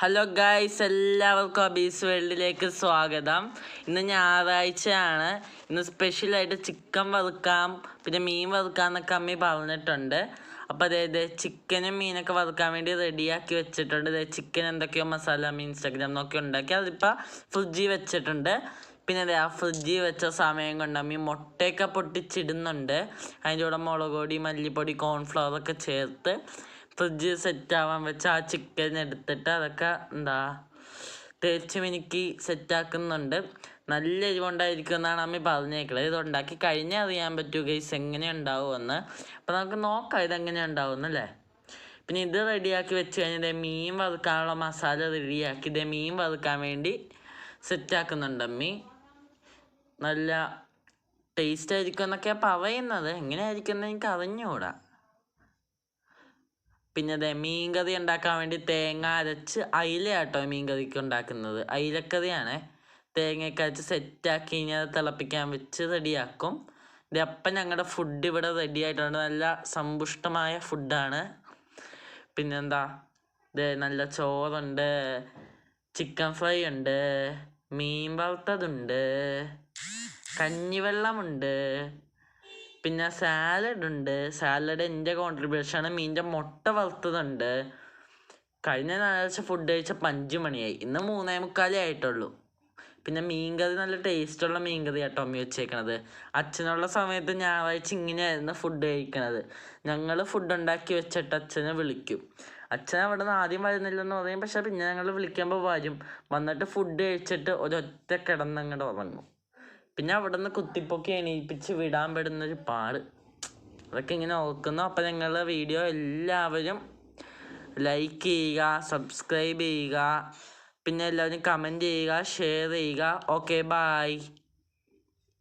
Hello guys എല്ലാവർക്കും അബീസ് വേൾഡിലേക്ക് സ്വാഗതം. ഇന്ന് ഞായറാഴ്ചയാണ്. ഇന്ന് സ്പെഷ്യലായിട്ട് ചിക്കൻ വറുക്കാം പിന്നെ മീൻ വറുക്കാം എന്നൊക്കെ അമ്മി പറഞ്ഞിട്ടുണ്ട്. അപ്പോൾ അതായത് ചിക്കനും മീനൊക്കെ വറുക്കാൻ വേണ്ടി റെഡിയാക്കി വെച്ചിട്ടുണ്ട്. അതായത് ചിക്കൻ എന്തൊക്കെയോ മസാല മീൻ ഇൻസ്റ്റാഗ്രാം നോക്കി ഉണ്ടാക്കി. അതിപ്പോൾ ഫ്രിഡ്ജിൽ വെച്ചിട്ടുണ്ട്. പിന്നെ അതെ ആ ഫ്രിഡ്ജിൽ വെച്ച സമയം കൊണ്ട് അമ്മി മുട്ടയൊക്കെ പൊട്ടിച്ചിടുന്നുണ്ട്. അതിന്റെ കൂടെ മുളക് പൊടി മല്ലിപ്പൊടി കോൺഫ്ലവർ ഒക്കെ ചേർത്ത് ഫ്രിഡ്ജ് സെറ്റ് ആവാൻ വെച്ച് ആ ചിക്കൻ എടുത്തിട്ട് അതൊക്കെ എന്താ തേച്ച് മിനുക്കി സെറ്റാക്കുന്നുണ്ട് നല്ല എരിവുണ്ടായിരിക്കും എന്നാണ് അമ്മി പറഞ്ഞേക്കുന്നത് ഇത് ഉണ്ടാക്കി കഴിഞ്ഞാൽ അറിയാൻ പറ്റൂ ഗൈസ് എങ്ങനെ ഉണ്ടാവുമെന്ന്. അപ്പോൾ നമുക്ക് നോക്കാം ഇതെങ്ങനെ ഉണ്ടാവുമെന്നല്ലേ പിന്നെ ഇത് റെഡിയാക്കി വെച്ച് കഴിഞ്ഞാൽ മീൻ വറുക്കാനുള്ള മസാല റെഡിയാക്കി ഇതേ മീൻ വറുക്കാൻ വേണ്ടി സെറ്റാക്കുന്നുണ്ട് അമ്മി. നല്ല ടേസ്റ്റ് ആയിരിക്കും എന്നൊക്കെയാണ് പറയുന്നത്. എങ്ങനെയായിരിക്കും എന്ന് എനിക്ക് അറിഞ്ഞുകൂടാ. പിന്നെ അതെ മീൻകറി ഉണ്ടാക്കാൻ വേണ്ടി തേങ്ങ അരച്ച് അയിലയാട്ടോ മീൻ മീൻകറിക്ക് ഉണ്ടാക്കുന്നത്. അയിലക്കറിയാണ്. തേങ്ങയൊക്കെ അരച്ച് സെറ്റാക്കി കഴിഞ്ഞാൽ തിളപ്പിക്കാൻ വെച്ച് റെഡിയാക്കും. ദേ അപ്പം ഞങ്ങളുടെ ഫുഡ് ഇവിടെ റെഡി ആയിട്ടുണ്ട്. നല്ല സമ്പുഷ്ടമായ ഫുഡാണ് പിന്നെന്താ? ഇത് നല്ല ചോറുണ്ട് ചിക്കൻ ഫ്രൈ ഉണ്ട് മീൻ വറുത്തതുണ്ട് കഞ്ഞിവെള്ളമുണ്ട് പിന്നെ സാലഡ് ഉണ്ട്. സാലഡ് എന്റെ കോൺട്രിബ്യൂഷനാണ് മീന്റെ മുട്ട വറുത്തതുണ്ട്. കഴിഞ്ഞ ഞായറാഴ്ച ഫുഡ് കഴിച്ചപ്പോൾ അഞ്ച് മണിയായി. ഇന്ന് മൂന്നേ മുക്കാലേ ആയിട്ടുള്ളൂ. പിന്നെ മീൻകറി നല്ല ടേസ്റ്റുള്ള മീൻകറി കേട്ടോ അമ്മി വെച്ചേക്കണത്. അച്ഛനുള്ള സമയത്ത് ഞായറാഴ്ച ഇങ്ങനെയായിരുന്നു ഫുഡ് കഴിക്കണത്. ഞങ്ങൾ ഫുഡ് ഉണ്ടാക്കി വെച്ചിട്ട് അച്ഛനെ വിളിക്കും. അച്ഛൻ അവിടെ നിന്ന് ആദ്യം വരുന്നില്ലെന്ന് പറയും. പക്ഷെ പിന്നെ ഞങ്ങൾ വിളിക്കുമ്പോൾ വരും. വന്നിട്ട് ഫുഡ് കഴിച്ചിട്ട് ഒരൊറ്റ കിടന്നങ്ങോട്ട് ഉറങ്ങും. പിന്നെ അവിടെ നിന്ന് കുത്തിപ്പൊക്കി എണീപ്പിച്ച് വിടാൻ പെടുന്നൊരു പാട്. അതൊക്കെ ഇങ്ങനെ ഓർക്കുന്നു. അപ്പം ഞങ്ങളുടെ വീഡിയോ എല്ലാവരും ലൈക്ക് ചെയ്യുക സബ്സ്ക്രൈബ് ചെയ്യുക. പിന്നെ എല്ലാവരും കമന്റ് ചെയ്യുക ഷെയർ ചെയ്യുക. Okay bye